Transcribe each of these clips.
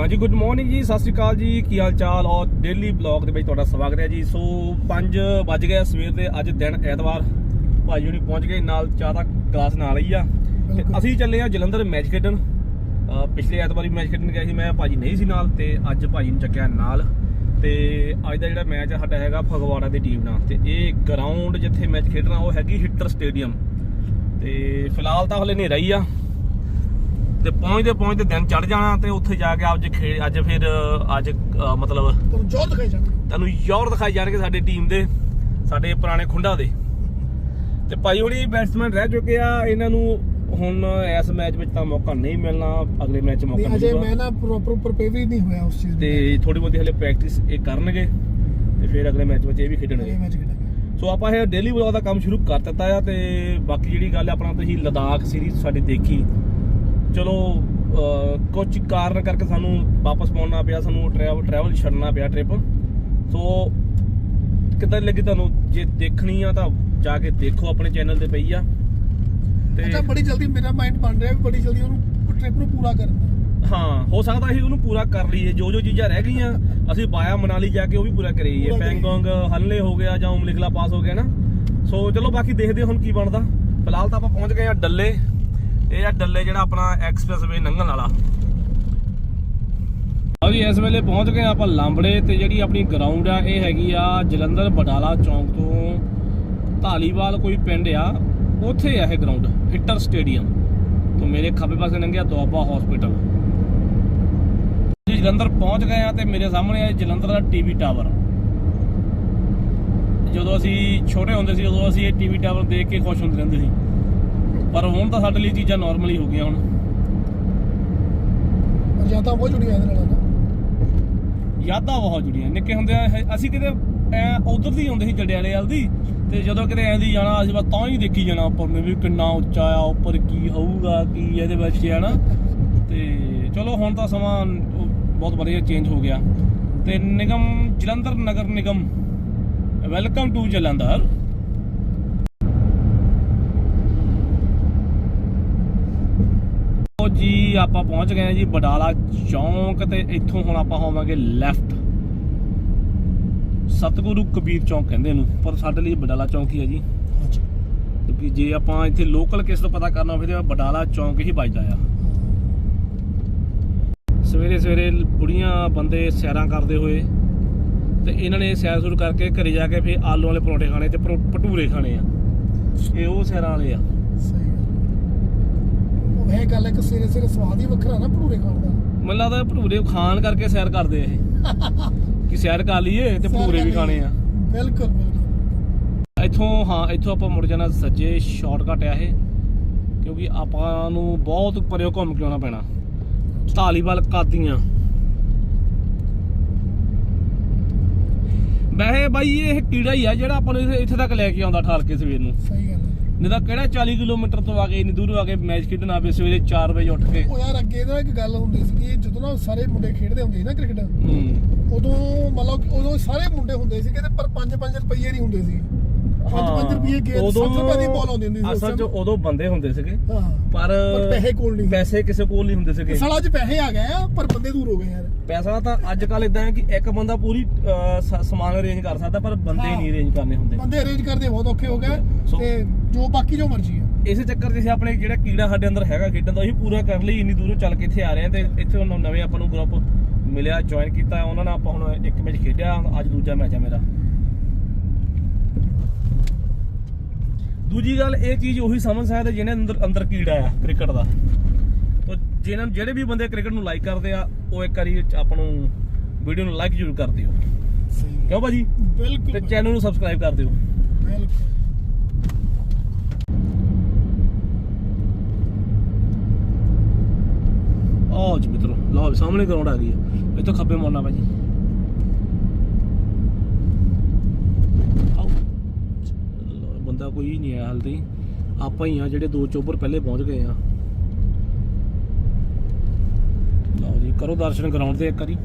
ਹਾਂਜੀ good morning ਜੀ ਸਤਿ ਸ਼੍ਰੀ ਅਕਾਲ ਜੀ। ਕੀ ਹਾਲ ਚਾਲ? ਔਰ ਡੇਲੀ ਬਲੌਗ ਦੇ ਵਿੱਚ ਤੁਹਾਡਾ ਸਵਾਗਤ ਹੈ ਜੀ। ਸੋ 5 ਵੱਜ ਗਏ ਸਵੇਰ ਦੇ ਅੱਜ ਦਿਨ ਐਤਵਾਰ। ਭਾਈ ਹੁਣੀ ਪਹੁੰਚ ਗਏ ਨਾਲ ਚਾਹ ਦਾ ਗਲਾਸ ਨਾਲ ਹੀ ਆ। ਤੇ। ਅਸੀਂ ਚੱਲੇ ਆ ਜਲੰਧਰ ਮੈਚ ਖੇਡਣ। ਪਿਛਲੇ ਐਤਵਾਰੀ ਮੈਚ ਖੇਡਣ ਗਿਆ ਸੀ ਮੈਂ ਭਾਜੀ ਨਹੀਂ ਸੀ ਨਾਲ ਤੇ ਅੱਜ ਭਾਜੀ ਨੂੰ ਚੱਕਿਆ ਨਾਲ। ਤੇ ਅੱਜ ਦਾ ਜਿਹੜਾ ਮੈਚ ਆ ਸਾਡਾ ਹੈਗਾ ਫਗਵਾੜਾ ਦੀ ਟੀਮ ਨਾਲ। ਤੇ ਇਹ ਗਰਾਊਂਡ ਜਿੱਥੇ ਮੈਚ ਖੇਡਣਾ ਉਹ ਹੈਗੀ ਹਿੱਟਰ ਸਟੇਡੀਅਮ। ਤੇ ਫਿਲਹਾਲ ਤਾਂ ਹਲੇ ਹਨੇਰਾ ਹੀ ਆ। ਤੇ ਪਹੁੰਚਦੇ ਪਹੁੰਚਦੇ ਦਿਨ ਚੜ ਜਾਣਾ ਤੇ ਉੱਥੇ ਜਾ ਕੇ ਅੱਜ ਖੇ ਅੱਜ ਫਿਰ ਅੱਜ ਮਤਲਬ ਤੁਹਾਨੂੰ ਜੋਰ ਦਿਖਾਈ ਜਾਣਾ ਤੁਹਾਨੂੰ ਯੌਰ ਦਿਖਾਈ ਜਾਣਗੇ ਸਾਡੀ ਟੀਮ ਦੇ ਸਾਡੇ ਪੁਰਾਣੇ ਖੁੰਡਾ ਦੇ। ਤੇ ਭਾਈ ਹੁਣੀ ਬੈਟਸਮੈਨ ਰਹਿ ਚੁੱਕੇ ਆ ਇਹਨਾਂ ਨੂੰ ਹੁਣ ਇਸ ਮੈਚ ਵਿੱਚ ਤਾਂ ਮੌਕਾ ਨਹੀਂ ਮਿਲਣਾ ਅਗਲੇ ਮੈਚ ਮੌਕਾ ਨਹੀਂ ਅਜੇ ਮੈਂ ਮਿਲੂਗਾ ਨਾ ਪ੍ਰੋਪਰ ਪ੍ਰਪੇਅਰ ਵੀ ਨਹੀਂ ਹੋਇਆ ਉਸ ਚੀਜ਼ ਤੇ ਥੋੜੀ ਬਹੁਤੀ ਹਲੇ ਪ੍ਰੈਕਟਿਸ ਇਹ ਕਰਨਗੇ ਤੇ ਫਿਰ ਅਗਲੇ ਮੈਚ ਵਿੱਚ ਇਹ ਵੀ ਖੇਡਣਗੇ। ਮੈਚ ਸੋ ਆਪਾਂ ਇਹ ਡੇਲੀ ਬਲੌਗ ਦਾ ਕੰਮ ਸ਼ੁਰੂ ਕਰ ਦਿੱਤਾ ਆ ਤੇ ਬਾਕੀ ਜਿਹੜੀ ਗੱਲ ਹੈ ਆਪਣਾ ਤੁਸੀਂ ਲਦਾਖ ਸੀਰੀਜ਼ ਸਾਡੀ ਦੇਖੀ। ਚਲੋ ਕੁਝ ਕਾਰਨ ਕਰਕੇ ਸਾਨੂੰ ਵਾਪਸ ਪਾਉਣਾ ਪਿਆ ਸਾਨੂੰ ਟਰੈਵਲ ਟਰੈਵਲ ਛੱਡਣਾ ਪਿਆ ਟ੍ਰਿਪ ਸੋ ਕਿੱਦਾਂ ਲੱਗੀ ਤੁਹਾਨੂੰ? ਜੇ ਦੇਖਣੀ ਆ ਤਾਂ ਜਾ ਕੇ ਦੇਖੋ ਆਪਣੇ ਚੈਨਲ ਤੇ ਪਈ ਆ। ਤੇ ਅੱਛਾ ਬੜੀ ਜਲਦੀ ਮੇਰਾ ਮਾਈਂਡ ਬਣ ਰਿਹਾ ਵੀ ਬੜੀ ਜਲਦੀ ਉਹਨੂੰ ਟ੍ਰਿਪ ਨੂੰ ਪੂਰਾ ਕਰਨਾ ਹਾਂ ਹੋ ਸਕਦਾ ਅਸੀਂ ਉਹਨੂੰ ਪੂਰਾ ਕਰ ਲਈਏ। ਜੋ ਜੋ ਚੀਜ਼ਾਂ ਰਹਿ ਗਈਆਂ ਅਸੀਂ ਬਾਇਆ ਮਨਾਲੀ ਜਾ ਕੇ ਉਹ ਵੀ ਪੂਰਾ ਕਰੀਏ। ਪੈਂਗੋਂਗ ਹਨਲੇ ਹੋ ਗਿਆ ਜਾਂ ਉਮਲਿਕਲਾ ਪਾਸ ਹੋ ਗਿਆ ਨਾ। ਸੋ ਚਲੋ ਬਾਕੀ ਦੇਖਦੇ ਹੁਣ ਕੀ ਬਣਦਾ। ਫਿਲਹਾਲ ਤਾਂ ਆਪਾਂ ਪਹੁੰਚ ਗਏ ਆ ਡੱਲੇ। ਇਹ ਆ ਡੱਲੇ ਜਿਹੜਾ ਆਪਣਾ ਐਕਸਪ੍ਰੈਸ ਵੇ ਲੰਘਣ ਵਾਲਾ। ਆ ਜੀ ਇਸ ਵੇਲੇ ਪਹੁੰਚ ਗਏ ਆਪਾਂ ਲਾਂਬੜੇ ਤੇ ਜਿਹੜੀ ਆਪਣੀ ਗਰਾਊਂਡ ਆ, ਇਹ ਹੈਗੀ ਆ ਜਲੰਧਰ ਬਡਾਲਾ ਚੌਂਕ ਤੋਂ ਧਾਲੀਵਾਲ ਕੋਈ ਪਿੰਡ ਆ, ਉੱਥੇ ਆ ਇਹ ਗਰਾਊਂਡ ਹਿੱਟਰ ਸਟੇਡੀਅਮ। ਤੋਂ ਮੇਰੇ ਖੱਬੇ ਪਾਸੇ ਲੰਘਿਆ ਦੁਆਬਾ ਹਸਪੀਟਲ ਜੀ ਜਲੰਧਰ ਪਹੁੰਚ ਗਏ ਆ ਤੇ ਮੇਰੇ ਸਾਹਮਣੇ ਆ ਜਲੰਧਰ ਦਾ ਟੀਵੀ ਟਾਵਰ ਜਦੋਂ ਅਸੀਂ ਛੋਟੇ ਹੁੰਦੇ ਸੀ, ਉਦੋਂ ਅਸੀਂ ਇਹ ਟੀਵੀ ਟਾਵਰ ਦੇਖ ਕੇ ਖੁਸ਼ ਹੁੰਦੇ ਰਹਿੰਦੇ ਸੀ। ਪਰ ਹੁਣ ਤਾਂ ਸਾਡੇ ਲਈ ਚੀਜ਼ਾਂ ਨਾਰਮਲ ਹੀ ਹੋ ਗਈਆਂ ਹੁਣ। ਪਰ ਤਾਂ ਬਹੁਤ ਜੁੜੀਆਂ ਇਹਦੇ ਨਾਲ ਨਾ। ਯਾਦਾਂ ਬਹੁਤ ਜੁੜੀਆਂ ਨਿੱਕੇ ਹੁੰਦੇ ਅਸੀਂ ਕਿਤੇ ਐ ਉਧਰ ਦੀ ਹੁੰਦੇ ਸੀ ਜੜਿਆਲੇ ਵਾਲ ਦੀ ਤੇ ਜਦੋਂ ਕਿਤੇ ਐਂ ਦੀ ਜਾਣਾ ਅਸੀਂ ਬਸ ਤਾਂ ਹੀ ਦੇਖੀ ਜਾਣਾ ਉੱਪਰ ਨੂੰ ਵੀ ਕਿੰਨਾ ਉੱਚਾ ਆ ਉੱਪਰ ਕੀ ਹੋਊਗਾ ਕੀ ਇਹਦੇ ਵਿੱਚ ਹੈ ਨਾ। ਤੇ ਚਲੋ ਹੁਣ ਤਾਂ ਸਮਾਂ ਉਹ ਬਹੁਤ ਵਧੀਆ ਚੇਂਜ ਹੋ ਗਿਆ। ਤੇ ਨਿਗਮ ਜਲੰਧਰ ਨਗਰ ਨਿਗਮ ਵੈਲਕਮ ਟੂ ਜਲੰਧਰ। ਜੀ ਆਪਾਂ ਪਹੁੰਚ ਗਏ ਹਾਂ ਜੀ ਬਡਾਲਾ ਚੌਂਕ ਤੇ ਇੱਥੋਂ ਹੁਣ ਆਪਾਂ ਹੋਵਾਂਗੇ ਲੈਫਟ ਸਤਗੁਰੂ ਕਬੀਰ ਚੌਂਕ ਕਹਿੰਦੇ ਇਹਨੂੰ ਪਰ ਸਾਡੇ ਲਈ ਬਡਾਲਾ ਚੌਂਕ ਹੀ ਹੈ ਜੀ। ਕਿਉਂਕਿ ਜੇ ਆਪਾਂ ਇੱਥੇ ਲੋਕਲ ਕਿਸ ਤੋਂ ਪਤਾ ਕਰਨਾ ਹੋਵੇ ਤਾਂ ਬਡਾਲਾ ਚੌਂਕ ਹੀ ਵੱਜਦਾ ਆ। ਸਵੇਰੇ ਸਵੇਰੇ ਬੁੜੀਆਂ ਬੰਦੇ ਸੈਰਾਂ ਕਰਦੇ ਹੋਏ ਤੇ ਇਹਨਾਂ ਨੇ ਸੈਰ ਸ਼ੁਰੂ ਕਰਕੇ ਘਰੇ ਜਾ ਕੇ ਫਿਰ ਆਲੂ ਵਾਲੇ ਪਰੌਂਠੇ ਖਾਣੇ ਤੇ ਭਟੂਰੇ ਖਾਣੇ ਆ। ਇਹ ਉਹ ਸੈਰਾਂ ਵਾਲੇ ਆ। ਸਹੀ ਇਹ ਗੱਲ ਹੈ ਕਿ ਸਵੇਰੇ ਸਵੇਰੇ ਸਵਾਦ ਹੀ ਵੱਖਰਾ ਨਾ ਭਟੂਰੇ ਖਾਣ ਦਾ। ਮੈਨੂੰ ਲੱਗਦਾ ਭਟੂਰੇ ਖਾਣ ਕਰਕੇ ਸੈਰ ਕਰਦੇ ਇਹ। ਕਿ ਸੈਰ ਕਰ ਲਈਏ ਤੇ ਭਟੂਰੇ ਵੀ ਖਾਣੇ ਆ। ਬਿਲਕੁਲ ਬਿਲਕੁਲ। ਇੱਥੋਂ ਹਾਂ ਇੱਥੋਂ ਆਪਾਂ ਮੁੜ ਜਾਣਾ ਸੱਜੇ ਸ਼ਾਰਟਕਟ ਆ ਇਹ ਕਿਉਂਕਿ ਆਪਾਂ ਨੂੰ ਬਹੁਤ ਪਰਿਓ ਘੁੰਮ ਕੇ ਆਉਣਾ ਪੈਣਾ। ਢਾਲੀਵਾਲ ਕਾਦੀਆਂ। ਵੈਸੇ ਬਾਈ ਇਹ ਕੀੜਾ ਹੀ ਆ ਜਿਹੜਾ ਆਪਾਂ ਨੂੰ ਇੱਥੇ- ਤੱਕ ਲੈ ਕੇ ਆਉਂਦਾ ਠਾਲ ਕੇ ਸਵੇਰ ਨੂੰ। ਸਹੀ ਗੱਲ ਨਹੀਂ ਤਾਂ ਕਿਹੜਾ 40 ਕਿਲੋਮੀਟਰ ਤੋਂ ਆ ਕੇ ਇੰਨੀ ਦੂਰੋਂ ਆ ਕੇ ਮੈਚ ਖੇਡਣ ਆਵੇ ਸਵੇਰੇ 4 ਵਜੇ ਉੱਠ ਕੇ? ਉਹ ਯਾਰ ਅੱਗੇ ਤਾਂ ਇੱਕ ਗੱਲ ਹੁੰਦੀ ਸੀ ਜਦੋਂ ਨਾ ਸਾਰੇ ਮੁੰਡੇ ਖੇਡਦੇ ਹੁੰਦੇ ਸੀ ਨਾ ਕ੍ਰਿਕਟ ਹੂੰ। ਉਦੋਂ ਮਤਲਬ ਉਦੋਂ ਸਾਰੇ ਮੁੰਡੇ ਹੁੰਦੇ ਸੀਗੇ ਤੇ ਪਰ 5-5 ਰੁਪਏ ਨਹੀਂ ਹੁੰਦੇ ਸੀ 5-5 ਰੁਪਏ ਗੇਮ 60 ਰੁਪਏ ਦੀ ਬਾਲ ਆਉਂਦੀ ਹੁੰਦੀ ਸੀ ਉਸ ਅਸਲ 'ਚ time। ਉਦੋਂ ਬੰਦੇ ਹੁੰਦੇ ਸੀਗੇ। ਹਾਂ ਪਰ ਪਰ ਪੈਸੇ ਕੋਲ ਨਹੀਂ। ਪੈਸੇ ਕਿਸੇ ਕੋਲ ਨਹੀਂ ਹੁੰਦੇ ਸੀਗੇ। ਸਾਲਾ 'ਚ ਪੈਸੇ ਆ ਗਏ ਆ ਪਰ ਬੰਦੇ ਦੂਰ ਹੋ ਗਏ ਯਾਰ। ਪੈਸਾ ਤਾਂ ਅੱਜ ਕੱਲ ਇਦਾਂ ਹੈ ਕਿ ਇੱਕ ਬੰਦਾ ਪੂਰੀ ਅਹ, ਸ- ਸਮਾਨ ਅਰੇਂਜ ਕਰ ਸਕਦਾ ਪਰ ਬੰਦੇ ਹਾਂ। ਨਹੀਂ ਅਰੇਂਜ ਕਰਨੇ ਹੁੰਦੇ। ਬੰਦੇ ਅਰੇਂਜ ਕਰਦੇ ਬਹੁਤ ਔਖੇ ਹੋ ਗਏ ਸੋ- ਤੇ ਜੋ ਬਾਕੀ ਜੋ ਮਰਜ਼ੀ ਆ। ਇਸੇ ਚੱਕਰ 'ਚ ਅਸੀਂ ਆਪਣੇ ਜਿਹੜਾ ਕੀੜਾ ਸਾਡੇ ਅੰਦਰ ਹੈਗਾ ਖੇਡਣ ਦਾ ਉਹੀ ਪੂਰਾ ਕਰਨ ਲਈ ਇੰਨੀ ਦੂਰੋਂ ਚੱਲ ਕੇ ਇੱਥੇ ਆ ਰਹੇ ਤੇ ਇੱਥੇ ਨਵੇਂ ਆਪਾਂ ਨੂੰ ਗਰੁੱਪ ਮਿਲਿਆ ਜੁਆਇਨ ਕੀਤਾ ਉਹਨਾਂ ਨਾਲ ਆਪਾਂ ਹੁਣ ਇੱਕ ਮੈਚ ਖੇਡਿਆ ਅੱਜ ਦੂਜਾ ਮੈਚ ਆ ਮੇਰਾ। ਦੂਜੀ ਗੱਲ ਇਹ ਚੀਜ਼ ਉਹੀ ਸਮਝ ਸਕਦੇ ਜਿਹਨੇ ਅੰਦਰ ਅੰਦਰ ਕੀੜਾ ਆ ਕ੍ਰਿਕਟ ਦਾ। ਤੋ ਜਿਹਨਾਂ ਜਿਹੜੇ ਵੀ ਬੰਦੇ ਕ੍ਰਿਕਟ ਨੂੰ ਲਾਈਕ ਕਰਦੇ ਆ ਉਹ ਇੱਕ ਵਾਰੀ ਆਪਾਂ ਨੂੰ ਵੀਡੀਓ ਨੂੰ ਲਾਈਕ ਜ਼ਰੂਰ ਕਰ ਦਿਓ। ਸਹੀ ਕਿਉਂ ਭਾਜੀ? ਬਿਲਕੁਲ ਤੇ ਚੈਨਲ ਨੂੰ ਸਬਸਕ੍ਰਾਈਬ ਕਰ ਦਿਓ। ਬਿਲਕੁਲ। ਆਓ ਜੀ ਮਿੱਤਰੋ ਲਓ ਸਾਹਮਣੇ ਗਰਾਊਂਡ ਆ ਗਈ ਹੈ। ਇੱਥੋਂ ਖੱਬੇ ਮੋੜਨਾ ਭਾਜੀ ਆਓ ਲਓ, ਬੰਦਾ ਕੋਈ ਨਹੀਂ ਆਇਆ ਹਾਲ ਤਾਈਂ ਆਪਾਂ ਹੀ ਆ ਜਿਹੜੇ ਦੋ ਚੋਬਰ ਪਹਿਲੇ ਪਹੁੰਚ ਗਏ ਆ। ਲਓ ਜੀ, ਕਰੋ ਦਰਸ਼ਨ ਗਰਾਊਂਡ ਦੇ ਇੱਕ ਵਾਰੀ।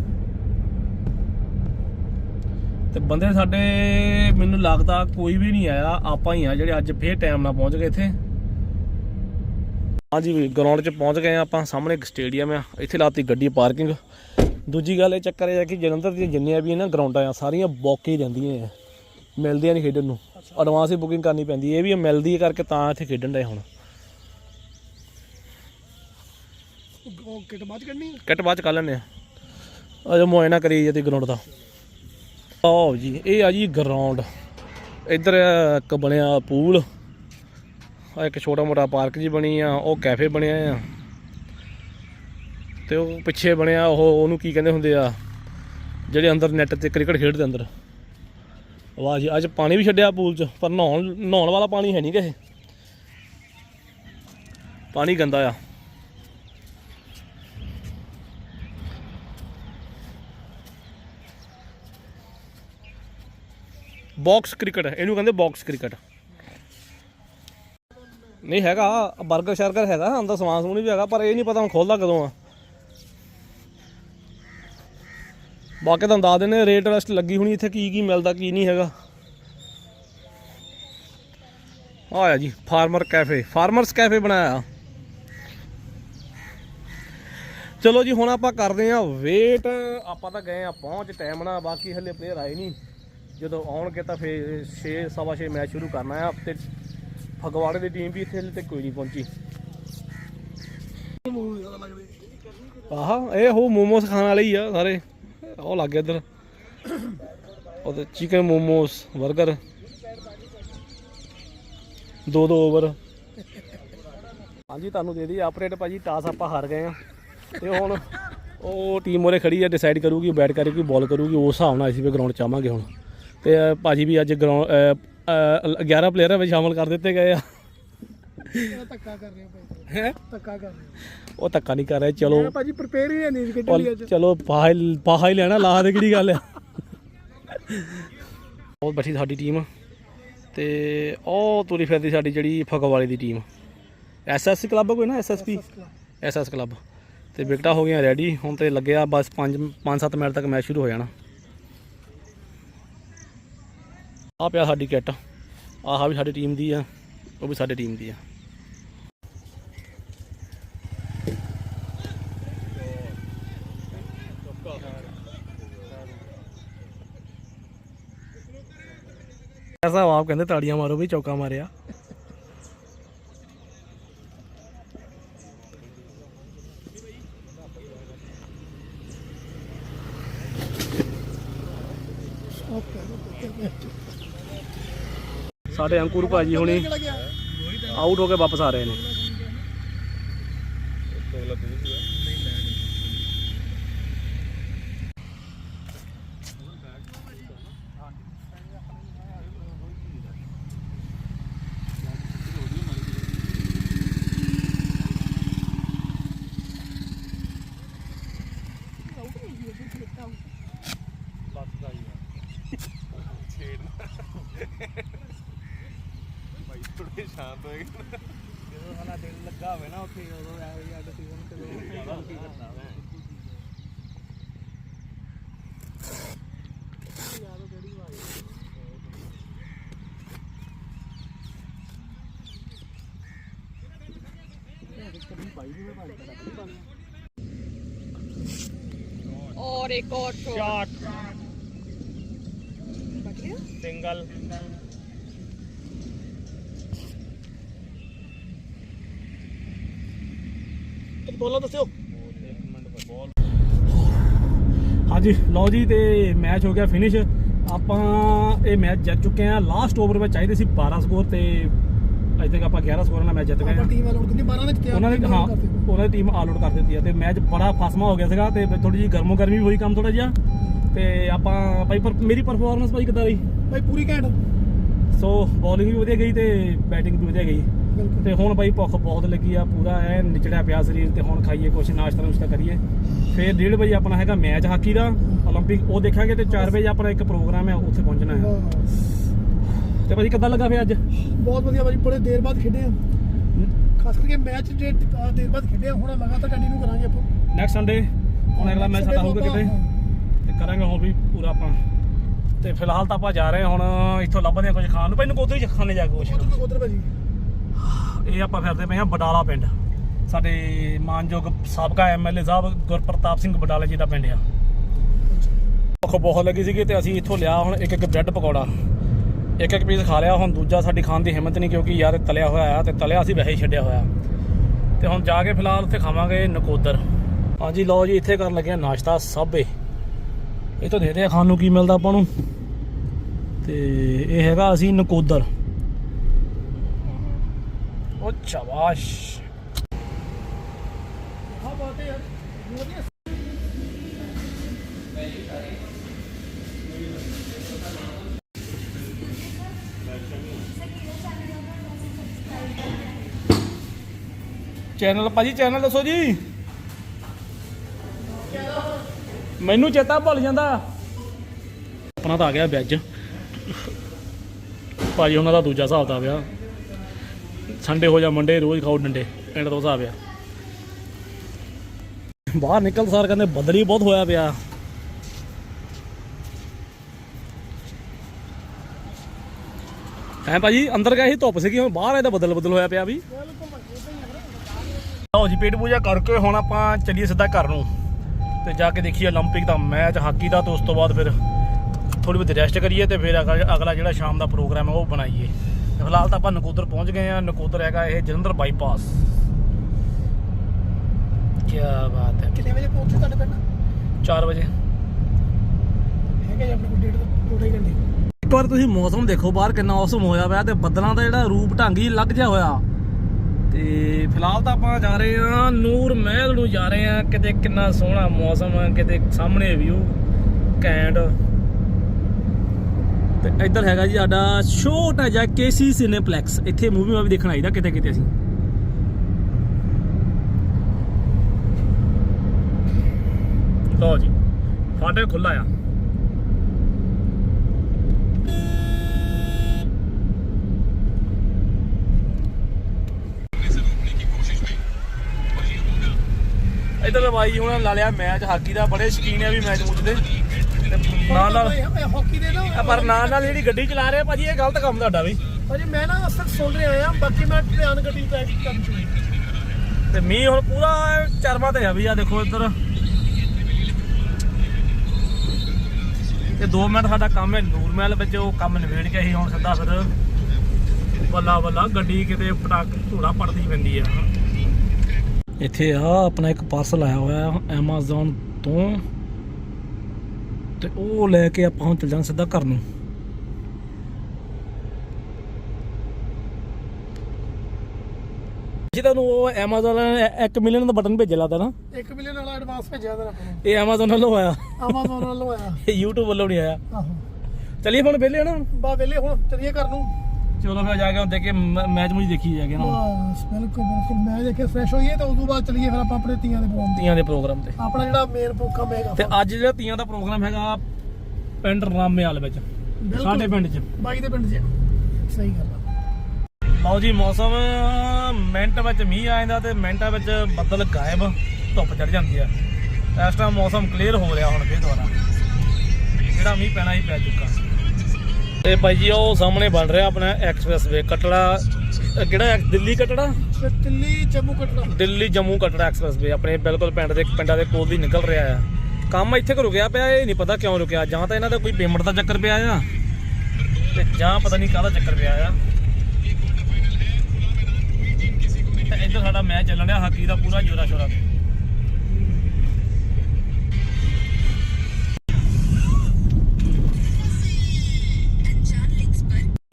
ਤੇ ਬੰਦੇ ਸਾਡੇ, ਮੈਨੂੰ ਲੱਗਦਾ ਕੋਈ ਵੀ ਨਹੀਂ ਆਇਆ। ਆਪਾਂ ਹੀ ਆ ਜਿਹੜੇ ਅੱਜ ਫੇਰ ਟਾਈਮ ਨਾਲ ਪਹੁੰਚ ਗਏ ਇੱਥੇ। ਹਾਂਜੀ, ਗਰਾਊਂਡ 'ਚ ਪਹੁੰਚ ਗਏ ਆ ਆਪਾਂ। ਸਾਹਮਣੇ ਇੱਕ ਸਟੇਡੀਅਮ ਆ। ਇੱਥੇ ਲਾਤੀ ਗੱਡੀ ਪਾਰਕਿੰਗ ਦੂਜੀ ਗੱਲ ਇਹ ਚੱਕਰ ਇਹ ਹੈ ਕਿ ਜਲੰਧਰ ਦੀਆਂ ਜਿੰਨੀਆਂ ਵੀ ਨਾ ਗਰਾਊਂਡਾਂ ਆ, ਸਾਰੀਆਂ ਬੌਕੇ ਹੀ ਰਹਿੰਦੀਆਂ ਆ। ਮਿਲਦੀਆਂ ਨਹੀਂ ਖੇਡਣ ਨੂੰ। ਐਡਵਾਂਸ ਹੀ ਬੁਕਿੰਗ ਕਰਨੀ ਪੈਂਦੀ ਇਹ ਵੀ ਮਿਲਦੀ ਹੈ ਕਰਕੇ ਤਾਂ ਇੱਥੇ ਖੇਡਣ ਦੇ ਹੁਣ। ਉਹ ਕਿਟ ਬਾਅਦ ਚ ਕੱਢਣੀ ਕਿੱਟ ਬਾਅਦ ਚ ਕਰ ਲੈਣੇ ਆ। ਅਜੇ ਮੁਆਇਨਾ ਕਰੀ ਜਾਂਦੀ ਗਰਾਊਂਡ ਦਾ। ਆਓ ਜੀ ਇਹ ਆ ਜੀ ਗਰਾਊਂਡ ਇੱਧਰ ਇੱਕ ਬਣਿਆ ਪੂਲ ਆ ਇੱਕ ਛੋਟਾ ਮੋਟਾ ਪਾਰਕ ਜੀ ਬਣੀ ਆ ਉਹ ਕੈਫੇ ਬਣਿਆ ਆ। ਤੇ ਉਹ ਪਿੱਛੇ ਬਣਿਆ ਉਹ ਉਹਨੂੰ ਕੀ ਕਹਿੰਦੇ ਹੁੰਦੇ ਆ? ਜਿਹੜੇ ਅੰਦਰ ਨੈੱਟ ਤੇ ਕ੍ਰਿਕਟ ਖੇਡਦੇ ਅੰਦਰ। ਵਾਹ ਜੀ, ਅੱਜ ਪਾਣੀ ਵੀ ਛੱਡਿਆ ਪੂਲ 'ਚ, ਪਰ ਨਹਾਉਣ ਨਹਾਉਣ ਵਾਲਾ ਪਾਣੀ ਹੈ ਨਹੀਂ ਕਿਸੇ ਪਾਣੀ ਗੰਦਾ ਆ। ਬਾਕਸ ਕ੍ਰਿਕਟ, ਇਹਨੂੰ ਕਹਿੰਦੇ ਬਾਕਸ ਕ੍ਰਿਕਟ। ਨਹੀਂ ਹੈਗਾ 버ਗਰ ਸ਼ਰਗਰ ਹੈਗਾ, ਅੰਦਰ ਸਮਾਨ ਸਮੂਨ ਵੀ ਹੈਗਾ, ਪਰ ਇਹ ਨਹੀਂ ਪਤਾ ਹੁਣ ਖੋਲਦਾ ਕਦੋਂ ਆ। ਬਾਕੀ ਤੁਹਾਨੂੰ ਦੱਸ ਦਿੰਦੇ ਰੇਟ ਲਿਸਟ ਲੱਗੀ ਹੋਣੀ ਇੱਥੇ, ਕੀ ਕੀ ਮਿਲਦਾ, ਕੀ ਨਹੀਂ ਹੈਗਾ। ਆਇਆ ਜੀ, ਫਾਰਮਰ ਕੈਫੇ। ਫਾਰਮਰਸ ਕੈਫੇ ਬਣਾਇਆ ਚਲੋ ਜੀ, ਹੁਣ ਆਪਾਂ ਕਰਦੇ ਆ ਵੇਟ। ਆਪਾਂ ਤਾਂ ਗਏ ਆ, ਪਹੁੰਚ ਟਾਈਮ ਨਾਲ, ਬਾਕੀ ਹਲੇ ਪਲੇਅਰ ਆਏ ਨਹੀਂ। ਜਦੋਂ ਆਉਣਗੇ ਤਾਂ ਫੇਰ 6 ਸਵਾ 6 ਮੈਚ ਸ਼ੁਰੂ ਕਰਨਾ ਆ। ਤੇ ਫਗਵਾੜੇ ਦੀ ਟੀਮ ਵੀ ਇੱਥੇ ਹਲੇ ਤੱਕ ਕੋਈ ਨਹੀਂ ਪਹੁੰਚੀ। ਆਹ, ਇਹ ਹੋ ਮੋਮੋਸ ਖਾਣ ਵਾਲੇ ਹੀ ਆ ਸਾਰੇ। ਉਹ ਲੱਗ ਗਿਆ ਇੱਧਰ। ਉਹਦੇ ਚਿਕਨ ਮੋਮੋਸ 버ਗਰ ਦੋ ਦੋ ਓਵਰ ਹਾਂਜੀ ਤੁਹਾਨੂੰ ਦੇ ਦੀ ਆਪਰੇਟ ਭਾਜੀ ਟਾਸ ਆਪਾਂ ਹਾਰ ਗਏ ਆ। ਤੇ ਹੁਣ ਉਹ ਟੀਮ ਉਹਰੇ ਖੜੀ ਆ ਡਿਸਾਈਡ ਕਰੂਗੀ ਬੈਟ ਕਰੇਗੀ ਬਾਲ ਕਰੂਗੀ ਉਸ ਹਿਸਾਬ ਨਾਲ ਅਸੀਂ ਵੀ ਗਰਾਊਂਡ ਚਾਹਾਂਗੇ ਹੁਣ। ਤੇ ਅ, ਭਾਜੀ ਵੀ ਅੱਜ ਗਰਾਊਂਡ 11 ਪਲੇਅਰਾਂ ਵਿੱਚ ਸ਼ਾਮਲ ਕਰ ਦਿੱਤੇ ਗਏ ਆ। ਧੱਕਾ ਕਰ ਰਹੇ ਹੋ ਭਾਈ। ਹੈ? ਧੱਕਾ ਕਰ ਰਹੇ ਹੋ। ਉਹ ਧੱਕਾ ਨਹੀਂ ਕਰ ਰਹੇ ਚਲੋ। ਮੈਂ ਭਾਜੀ ਪ੍ਰਪੇਅਰ ਹੀ ਨਹੀਂ ਲਈ ਅੱਜ। ਚਲੋ ਪਾਹਾ ਹੀ- ਪਾਹਾ ਹੀ ਲੈਣਾ ਲਾ ਦੇ ਕਿਹੜੀ ਗੱਲ ਆ। ਉਹ ਬੈਠੀ ਸਾਡੀ ਟੀਮ ਤੇ ਉਹ ਤੁਰੀ ਫਿਰਦੀ ਸਾਡੀ ਜਿਹੜੀ ਫਗਵਾੜੇ ਦੀ ਟੀਮ ਐਸਐਸ ਕਲੱਬ ਕੋਈ ਨਾ ਐਸਐਸਪੀ ਐਸਐਸ ਕਲੱਬ ਤੇ ਵਿਕਟਾਂ ਹੋ ਗਈਆਂ ਰੈਡੀ ਹੁਣ ਤੇ ਲੱਗਿਆ ਬਸ 5 5-7 ਮਿੰਟ ਤੱਕ ਮੈਚ ਸ਼ੁਰੂ ਹੋ ਜਾਣਾ। ਆ ਪਿਆ ਸਾਡੀ ਕਿੱਟ ਆਹ ਵੀ ਸਾਡੀ ਟੀਮ ਦੀ ਆ ਉਹ ਵੀ ਸਾਡੀ ਟੀਮ ਦੀ ਆ। ਐਸਾ ਆਪ ਕਹਿੰਦੇ ਤਾੜੀਆਂ ਮਾਰੋ ਵੀ ਚੌਕਾ ਮਾਰਿਆ। ਸਾਡੇ ਅੰਕੁਰ ਭਾਜੀ ਹੁਣੀ ਆਊਟ ਹੋ ਕੇ ਵਾਪਸ ਆ ਰਹੇ ਨੇ। और एक और शॉट ਸ਼ਾਟ ਹਾਂਜੀ ਲਓ ਜੀ ਤੇ ਮੈਚ ਹੋ ਗਿਆ ਫਿਨਿਸ਼ ਆਪਾਂ ਇਹ ਮੈਚ ਜਿੱਤ ਚੁੱਕੇ ਆ ਲਾਸਟ ਓਵਰ ਵਿੱਚ ਚਾਹੀਦੇ ਸੀ 12 ਸਕੋਰ ਤੇ ਅੱਜ ਤੱਕ ਆਪਾਂ 11 ਸਕੋਰ ਨਾਲ ਮੈਚ ਜਿੱਤ ਗਏ ਉਹਨਾਂ ਹਾਂ ਉਹਨਾਂ ਦੀ ਟੀਮ ਆਲ ਆਊਟ ਕਰ ਦਿੱਤੀ ਆ ਤੇ ਮੈਚ ਬੜਾ ਫਾਸਮਾ ਹੋ ਗਿਆ ਸੀਗਾ ਤੇ ਥੋੜੀ ਜੀ ਗਰਮੋ ਗਰਮੀ ਹੋਈ ਕੰਮ ਥੋੜਾ ਜਿਹਾ। ਤੇ ਆਪਾਂ ਭਾਈ ਪਰ ਮੇਰੀ ਪਰਫਾਰਮੈਂਸ ਭਾਈ ਕਿਦਾਂ ਰਹੀ? ਭਾਈ ਪੂਰੀ ਘੈਂਟ। ਸੋ ਬੋਲਿੰਗ ਵੀ ਵਧੀਆ ਗਈ ਤੇ ਬੈਟਿੰਗ ਵੀ ਵਧੀਆ ਗਈ। ਤੇ ਹੁਣ ਬਾਈ ਭੁੱਖ ਬਹੁਤ ਲੱਗੀ ਆ ਪੂਰਾ ਐ ਨਿਚੜਿਆ ਪਿਆ ਸਰੀਰ ਤੇ ਹੁਣ ਖਾਈਏ ਕੁਛ ਨਾਸ਼ਤਾ ਨੁਸ਼ਤਾ ਕਰੀਏ ਫੇਰ 1:30 ਵਜੇ ਆਪਣਾ ਹੈਗਾ ਮੈਚ ਹਾਕੀ ਦਾ 올림픽 ਉਹ ਦੇਖਾਂਗੇ ਤੇ 4 ਵਜੇ ਆਪਣਾ ਇੱਕ ਪ੍ਰੋਗਰਾਮ ਹੈ ਉੱਥੇ ਪਹੁੰਚਣਾ ਹੈ ਵਾਹ। ਤੇ ਭਾਜੀ ਕਿੱਦਾਂ ਲੱਗਾ ਫੇਰ ਅੱਜ ਬਹੁਤ ਵਧੀਆ ਭਾਜੀ ਬੜੇ ਦੇਰ ਬਾਅਦ ਖੇਡੇ ਆ ਖਾਸ ਕਰਕੇ ਮੈਚ ਜੇ ਅ, ਦੇਰ ਬਾਅਦ ਖੇਡੇ ਆ ਹੁਣ ਲਗਾਤਾਰ ਕੰਟੀਨਿਊ ਕਰਾਂਗੇ ਆਪਾਂ ਨੈਕਸਟ ਸੰਡੇ ਹੁਣ ਅਗਲਾ ਮੈਚ ਸਾਡਾ ਹੋਊਗਾ ਆਪਾਂ- ਕਿਤੇ ਤੇ ਕਰਾਂਗੇ ਹੁਣ ਵੀ ਪੂਰਾ ਆਪਾਂ ਤੇ ਫਿਲਹਾਲ ਤਾਂ ਆਪਾਂ ਜਾ ਰਹੇ ਹਾਂ ਹੁਣ ਇੱਥੋਂ ਲੱਭਦੇ ਹਾਂ ਕੁਝ ਖਾਣ ਨੂੰ ਭਾਈ ਨਕੋਦਰੀ ਚ ਖਾਣੇ ਜਾ ਕੇ ਕੁਛ ਉਧਰ ਉਧਰ ਭਾਜੀ ਇਹ ਆਪਾਂ ਫਿਰਦੇ ਪਏ ਹਾਂ ਬਡਾਲਾ ਪਿੰਡ। ਸਾਡੇ ਮਾਨਯੋਗ ਸਾਬਕਾ ਐਮਐਲਏ ਸਾਹਿਬ ਗੁਰਪ੍ਰਤਾਪ ਸਿੰਘ ਬਡਾਲੇ ਜੀ ਦਾ ਪਿੰਡ ਆ। ਭੁੱਖ ਬਹੁਤ ਲੱਗੀ ਸੀਗੀ ਤੇ ਅਸੀਂ ਇੱਥੋਂ ਲਿਆ ਹੁਣ ਇੱਕ ਇੱਕ ਬ੍ਰੈਡ ਪਕੌੜਾ। ਇੱਕ ਇੱਕ ਪੀਸ ਖਾ ਲਿਆ, ਹੁਣ ਦੂਜਾ ਸਾਡੀ ਖਾਣ ਦੀ ਹਿੰਮਤ ਨਹੀਂ ਕਿਉਂਕਿ ਯਾਰ ਤਲਿਆ ਹੋਇਆ ਆ ਤੇ ਤਲਿਆ ਅਸੀਂ ਵੈਸੇ ਹੀ ਛੱਡਿਆ ਹੋਇਆ। ਤੇ ਹੁਣ ਜਾ ਕੇ ਫਿਲਹਾਲ ਉੱਥੇ ਖਾਵਾਂਗੇ ਨਕੋਦਰ। ਹਾਂਜੀ, ਲਓ ਜੀ, ਇੱਥੇ ਕਰਨ ਲੱਗਿਆ ਨਾਸ਼ਤਾ ਸਾਬੇ। ਇਹ ਤੋਂ ਦੇਖਦੇ ਆ ਖਾਣ ਨੂੰ ਕੀ ਮਿਲਦਾ ਆਪਾਂ ਨੂੰ। ਤੇ ਇਹ ਹੈਗਾ ਅਸੀਂ ਨਕੋਦਰ। ਉਹ ਸ਼ਾਬਾਸ਼ ਹਾਂ ਬਾਤ ਹੈ ਵਧੀਆ ਚੈਨਲ ਭਾਜੀ ਚੈਨਲ ਦੱਸੋ ਜੀ। ਮੈਨੂੰ ਚੇਤਾ ਭੁੱਲ ਜਾਂਦਾ। ਆਪਣਾ ਤਾਂ ਆ ਗਿਆ ਵੈਜ ਭਾਜੀ, ਉਹਨਾਂ ਦਾ ਦੂਜਾ ਹਿਸਾਬ ਦਾ ਵਿਆਹ ਸੰਡੇ ਹੋ ਜਾ ਮੰਡੇ ਰੋਜ਼ ਖਾਓ ਡੰਡੇ ਪਿੰਡ ਤੋਂ ਹਿਸਾਬ ਆ ਬਾਹਰ ਨਿਕਲ ਸਾਰ ਕਹਿੰਦੇ ਬੱਦਲੀ ਬਹੁਤ ਹੋਇਆ ਪਿਆ ਹੈ ਭਾਜੀ ਅੰਦਰ ਗਏ ਸੀ ਧੁੱਪ ਸੀਗੀ ਹੁਣ ਬਾਹਰ ਇਹਦਾ ਬੱਦਲ ਬੱਦਲ ਹੋਇਆ ਪਿਆ ਵੀ ਲਓ ਜੀ ਪੇਟ ਪੂਜਾ ਕਰਕੇ ਹੁਣ ਆਪਾਂ ਚੱਲੀਏ ਸਿੱਧਾ ਘਰ ਨੂੰ ਤੇ ਜਾ ਕੇ ਦੇਖੀਏ 올림픽 ਦਾ ਮੈਚ ਹਾਕੀ ਦਾ ਤੇ ਉਸ ਤੋਂ ਬਾਅਦ ਫਿਰ ਥੋੜੀ ਬਹੁਤੀ ਰੈਸਟ ਕਰੀਏ ਤੇ ਫਿਰ ਅਗਲਾ ਅਗਲਾ ਜਿਹੜਾ ਸ਼ਾਮ ਦਾ ਪ੍ਰੋਗਰਾਮ ਹੈ ਉਹ ਬਣਾਈਏ ਤੇ ਫਿਲਹਾਲ ਤਾਂ ਆਪਾਂ ਨਕੋਦਰ ਪਹੁੰਚ ਗਏ ਆ ਨਕੋਦਰ ਹੈਗਾ ਇਹ ਜਲੰਧਰ ਬਾਈਪਾਸ। ਕੀ ਬਾਤ ਹੈ। ਕਿੰਨੇ ਵਜੇ ਪਹੁੰਚੇ ਤੁਹਾਡੇ ਪਿੰਡ? 4 ਵਜੇ। ਹੈਗਾ ਜੀ ਆਪਣੇ ਕੋਲ ਡੇਢ ਦੋ ਢਾਈ ਘੰਟੇ। ਇੱਕ ਵਾਰ ਤੁਸੀਂ ਮੌਸਮ ਦੇਖੋ ਬਾਹਰ ਕਿੰਨਾ ਔਸਮ ਹੋਇਆ ਪਿਆ ਤੇ ਬੱਦਲਾਂ ਦਾ ਜਿਹੜਾ ਰੂਪ ਢੰਗ ਹੀ ਲੱਗ ਜਾ ਹੋਇਆ। ਤੇ ਫਿਲਹਾਲ ਤਾਂ ਆਪਾਂ ਜਾ ਰਹੇ ਹਾਂ ਨੂਰ ਮਹਿਲ ਨੂੰ ਜਾ ਰਹੇ ਹਾਂ। ਕਿਤੇ ਕਿੰਨਾ ਸੋਹਣਾ ਮੌਸਮ ਹੈ ਕਿਤੇ ਸਾਹਮਣੇ ਵਿਊ ਕੈਂਡ ਤੇ ਇੱਧਰ ਹੈਗਾ ਜੀ ਸਾਡਾ ਛੋਟਾ ਜਿਹਾ ਕੇਸੀ ਸਿਨੇਪਲੈਕਸ ਇੱਥੇ ਮੂਵੀ ਮਾਵੀ ਦੇਖਣ ਆਈਦਾ ਕਿਤੇ ਕਿਤੇ ਅਸੀਂ। ਲਓ ਜੀ, ਫਾਟਕ ਖੁੱਲਾ ਆ। ਇਧਰ ਬਾਈ ਹੁਣ ਲਾ ਲਿਆ ਮੈਚ, ਹਾਕੀ ਦਾ ਬੜੇ ਸ਼ਕੀਨ ਆ ਵੀ ਮੈਚ ਮੁੱਚ ਨਾਲ ਨਾਲ। ਹਾਕੀ ਦੇ ਨਾ ਪਰ ਨਾਲ ਨਾਲ ਜਿਹੜੀ ਗੱਡੀ ਚਲਾ ਰਹੇ ਆ ਭਾਜੀ ਇਹ ਗਲਤ ਕੰਮ ਤੁਹਾਡਾ ਵੀ। ਭਾਜੀ ਮੈਂ ਨਾ ਅਸਲ ਸੁਣ ਰਿਹਾ ਆ ਬਾਕੀ ਮੈਂ ਧਿਆਨ ਗੱਡੀ ਕਰਨ ਚ ਤੇ ਮੀਂਹ ਹੁਣ ਪੂਰਾ ਚਰਮਾ ਤੇ ਆ ਵੀ ਆ ਦੇਖੋ ਇੱਧਰ। ਤੇ 2 ਮਿੰਟ ਸਾਡਾ ਕੰਮ ਹੈ ਨੂਰ ਮਹਿਲ ਵਿੱਚ ਉਹ ਕੰਮ ਨਿਬੇੜ ਕੇ ਅਸੀਂ ਹੁਣ ਸਿੱਧਾ ਫਿਰ ਬੱਲਾ ਬੱਲਾ ਗੱਡੀ ਕਿਤੇ ਪਟਾਕ ਧੂੜਾ ਪੜਦੀ ਪੈਂਦੀ ਆ। ਇੱਥੇ ਆ ਆਪਣਾ ਇੱਕ ਪਾਰਸਲ ਆਇਆ ਹੋਇਆ Amazon ਤੋਂ। ਤੇ ਉਹ ਲੈ ਕੇ ਆਪਾਂ ਹੁਣ ਚੱਲ ਜਾਣਾ ਸਿੱਧਾ ਘਰ ਨੂੰ। ਜੀ ਤੁਹਾਨੂੰ ਉਹ Amazon ਨੇ 1 ਮਿਲੀਅਨ ਦਾ ਬਟਨ ਭੇਜਿਆ ਲਾਤਾ ਨਾ। 1 ਮਿਲੀਅਨ ਵਾਲਾ ਐਡਵਾਂਸ ਭੇਜਿਆ ਆਪਾਂ ਨੂੰ ਇਹ Amazon ਵੱਲੋਂ ਆਇਆ। Amazon ਵੱਲੋਂ ਆਇਆ। ਇਹ YouTube ਵੱਲੋਂ ਨਹੀਂ ਆਇਆ। ਆਹੋ। ਚਲਿਏ ਹੁਣ ਵਿਹਲੇ ਨਾ ਬਾ ਵੇਲੇ ਹੁਣ ਚੱਲੀਏ ਘਰ ਨੂੰ। ਚਲੋ ਫਿਰ ਜਾ ਕੇ ਹੁਣ ਦੇਖ ਕੇ ਮੈਚ ਮੁਝ ਦੇਖੀ ਜਾ ਕੇ ਨਾ ਬਸ ਬਿਲਕੁਲ ਬਿਲਕੁਲ। ਮੈਂ ਦੇਖੇ ਫਰੈਸ਼ ਹੋਈਏ ਤੇ ਉਸ ਤੋਂ ਬਾਅਦ ਚੱਲੀਏ ਫਿਰ ਆਪਾਂ ਆਪਣੇ ਤੀਆਂ ਦੇ ਪ੍ਰੋਗਰਾਮ ਤੀਆਂ ਦੇ ਪ੍ਰੋਗਰਾਮ ਤੇ। ਆਪਣਾ ਜਿਹੜਾ ਮੇਨ ਕੰਮ ਹੈਗਾ ਤੇ ਅੱਜ ਜਿਹੜਾ ਤੀਆਂ ਦਾ ਪ੍ਰੋਗਰਾਮ ਹੈਗਾ ਪਿੰਡ ਰਾਮੇਵਾਲ ਵਿੱਚ। ਸਾਡੇ ਪਿੰਡ 'ਚ। ਬਾਈ ਦੇ ਪਿੰਡ 'ਚ। ਸਹੀ ਗੱਲ ਆ। ਲਓ ਜੀ ਮੌਸਮ ਮਿੰਟ ਵਿੱਚ ਮੀਂਹ ਆ ਜਾਂਦਾ ਤੇ ਮਿੰਟਾਂ ਵਿੱਚ ਬੱਦਲ ਗਾਇਬ ਧੁੱਪ ਚੜ ਜਾਂਦੀ ਆ। ਇਸ ਟਾਈਮ ਮੌਸਮ ਕਲੀਅਰ ਹੋ ਰਿਹਾ ਹੁਣ ਫੇਰ ਦੁਬਾਰਾ। ਜਿਹੜਾ ਮੀਂਹ ਪੈਣਾ ਹੀ ਪੈ ਚੁੱਕਾ। ਤੇ ਭਾਈ ਜੀ ਉਹ ਸਾਹਮਣੇ ਬਣ ਰਿਹਾ ਆਪਣਾ ਐਕਸਪ੍ਰੈਸਵੇ ਕਟੜਾ। ਅਹ ਕਿਹੜਾ ਐਕ- ਦਿੱਲੀ ਕਟੜਾ? ਤੇ ਦਿੱਲੀ ਜੰਮੂ ਕਟੜਾ। ਦਿੱਲੀ ਜੰਮੂ ਕਟੜਾ ਐਕਸਪ੍ਰੈਸਵੇ ਆਪਣੇ ਬਿਲਕੁਲ ਪਿੰਡ ਦੇ ਪਿੰਡਾਂ ਦੇ ਕੋਲ ਦੀ ਨਿਕਲ ਰਿਹਾ ਆ। ਕੰਮ ਇੱਥੇ ਕਿ ਰੁਕਿਆ ਪਿਆ ਇਹ ਨਹੀਂ ਪਤਾ ਕਿਉਂ ਰੁਕਿਆ। ਜਾਂ ਤਾਂ ਇਹਨਾਂ ਦਾ ਕੋਈ ਪੇਮੈਂਟ ਦਾ ਚੱਕਰ ਪਿਆ ਆ ਤੇ ਜਾਂ ਪਤਾ ਨਹੀਂ ਕਾਹਦਾ ਚੱਕਰ ਪਿਆ ਆ। ਤੇ ਇੱਧਰ ਸਾਡਾ ਮੈਚ ਚੱਲਣ ਰਿਹਾ ਹਾਕੀ ਦਾ ਪੂਰਾ ਜੋਰਾ ਸ਼ੋਰਾ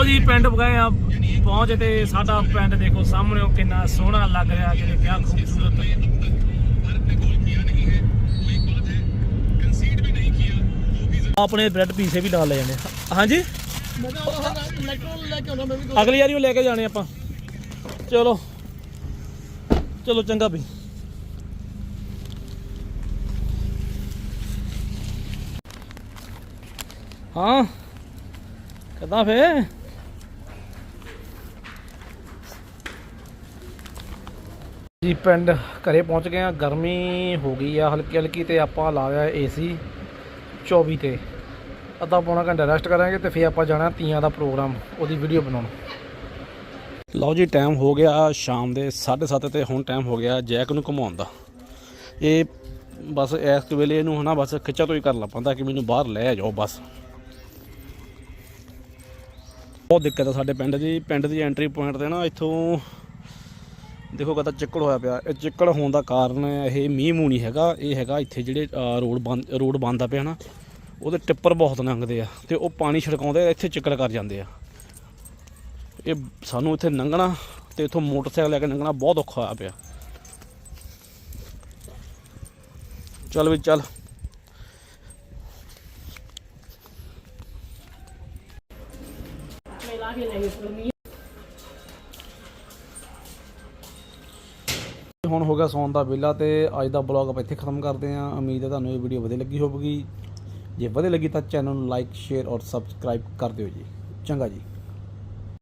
ਲਓ ਜੀ ਪਿੰਡ ਗਏ ਆ, ਪਹੁੰਚ ਤੇ ਸਾਡਾ ਪਿੰਡ ਦੇਖੋ ਸਾਹਮਣੇ ਉਹ ਕਿੰਨਾ ਸੋਹਣਾ ਲੱਗ ਰਿਹਾ, ਜਿਹੜੇ ਕਿਆ ਖੂਬਸੂਰਤ ਆਪਣੇ ਬ੍ਰੈਡ ਪੀਸੇ ਵੀ ਨਾਲ ਲੈ ਜਾਂਦੇ ਹਾਂਜੀ? ਅਗਲੀ ਵਾਰੀ ਉਹ ਲੈ ਕੇ ਜਾਣੇ ਆਪਾਂ। ਚਲੋ। ਚਲੋ, ਚੰਗਾ ਵੀ ਹਾਂ। ਕਿੱਦਾਂ ਫੇ ਜੀ ਪਿੰਡ ਘਰੇ ਪਹੁੰਚ ਗਏ ਆ, ਗਰਮੀ ਹੋ ਗਈ ਆ ਹਲਕੀ ਹਲਕੀ ਤੇ ਆਪਾਂ ਲਾਇਆ ਏਸੀ 24 ਤੇ। ਅੱਧਾ ਪੌਣਾ ਘੰਟਾ ਰੈਸਟ ਕਰਾਂਗੇ ਤੇ ਫਿਰ ਆਪਾਂ ਜਾਣਾ ਤੀਆਂ ਦਾ ਪ੍ਰੋਗਰਾਮ, ਉਹਦੀ ਵੀਡੀਓ ਬਣਾਉਣ। ਲਓ ਜੀ ਟਾਈਮ ਹੋ ਗਿਆ ਸ਼ਾਮ ਦੇ 7:30 ਤੇ, ਹੁਣ ਟਾਈਮ ਹੋ ਗਿਆ ਜੈਕ ਨੂੰ ਘੁਮਾਉਣ ਦਾ। ਇਹ ਬਸ ਇਸ ਵੇਲੇ ਇਹਨੂੰ ਹਨਾ ਬਸ ਖਿੱਚਾ ਤੋਂ ਹੀ ਕਰਨਾ ਪੈਂਦਾ ਕਿ ਮੈਨੂੰ ਬਾਹਰ ਲੈ ਜਾਓ ਬਸ। ਬਹੁਤ ਦਿੱਕਤ ਆ ਸਾਡੇ ਪਿੰਡ ਦੀ ਪਿੰਡ ਦੀ ਐਂਟਰੀ ਪੁਆਇੰਟ ਤੇ ਨਾ ਇੱਥੋਂ ਦੇਖੋ ਕਦਾ ਚਿੱਕੜ ਹੋਇਆ ਪਿਆ। ਇਹ ਚਿੱਕੜ ਹੋਣ ਦਾ ਕਾਰਨ ਇਹ ਮੀਂਹ ਮੂੰਹ ਨਹੀਂ ਹੈਗਾ। ਇਹ ਹੈਗਾ ਇੱਥੇ ਜਿਹੜੇ ਰੋਡ ਬੰਦ, ਰੋਡ ਬੰਦਾ ਪਿਆ ਨਾ, ਉਹਦੇ ਟਿੱਪਰ ਬਹੁਤ ਲੰਘਦੇ ਆ ਤੇ ਉਹ ਪਾਣੀ ਛਿੜਕਾਉਂਦੇ ਇੱਥੇ ਚਿੱਕੜ ਕਰ ਜਾਂਦੇ ਆ। ਇਹ ਸਾਨੂੰ ਇੱਥੇ ਲੰਘਣਾ ਤੇ ਇੱਥੋਂ ਮੋਟਰਸਾਈਕਲ ਲੈ ਕੇ ਲੰਘਣਾ ਬਹੁਤ ਔਖਾ ਹੋਇਆ ਪਿਆ। ਚੱਲ ਵੀ ਚੱਲ। ਗਿਆ ਸੌਣ ਦਾ ਵੇਲਾ ਤੇ ਅੱਜ ਦਾ ਬਲੌਗ ਆਪਾਂ ਇੱਥੇ ਖਤਮ ਕਰਦੇ ਹਾਂ। ਉਮੀਦ ਹੈ ਤੁਹਾਨੂੰ ਇਹ ਵੀਡੀਓ ਵਧੀਆ ਲੱਗੀ ਹੋਵੇਗੀ। ਜੇ ਵਧੀਆ ਲੱਗੀ ਤਾਂ ਚੈਨਲ ਨੂੰ ਲਾਈਕ ਸ਼ੇਅਰ ਔਰ ਸਬਸਕ੍ਰਾਈਬ ਕਰ ਦਿਓ ਜੀ। ਚੰਗਾ ਜੀ।